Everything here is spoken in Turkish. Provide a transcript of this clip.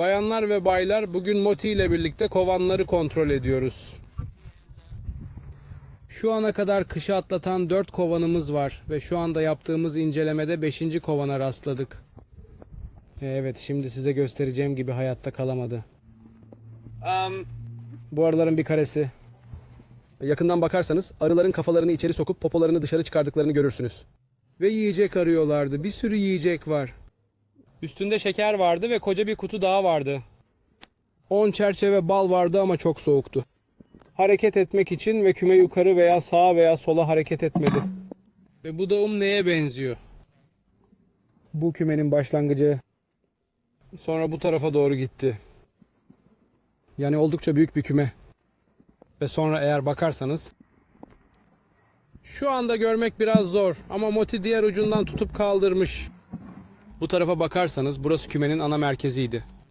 Bayanlar ve baylar bugün Moti ile birlikte kovanları kontrol ediyoruz. Şu ana kadar kışı atlatan 4 kovanımız var ve şu anda yaptığımız incelemede 5. kovana rastladık. Evet şimdi size göstereceğim gibi hayatta kalamadı. Bu arıların bir karesi. Yakından bakarsanız arıların kafalarını içeri sokup popolarını dışarı çıkardıklarını görürsünüz. Ve yiyecek arıyorlardı. Bir sürü yiyecek var. Üstünde şeker vardı ve koca bir kutu daha vardı. 10 çerçeve bal vardı ama çok soğuktu. Hareket etmek için ve küme yukarı veya sağa veya sola hareket etmedi. Ve bu doğum neye benziyor? Bu kümenin başlangıcı. Sonra bu tarafa doğru gitti. Yani oldukça büyük bir küme. Ve sonra eğer bakarsanız şu anda görmek biraz zor ama Moti diğer ucundan tutup kaldırmış. Bu tarafa bakarsanız burası kümenin ana merkeziydi.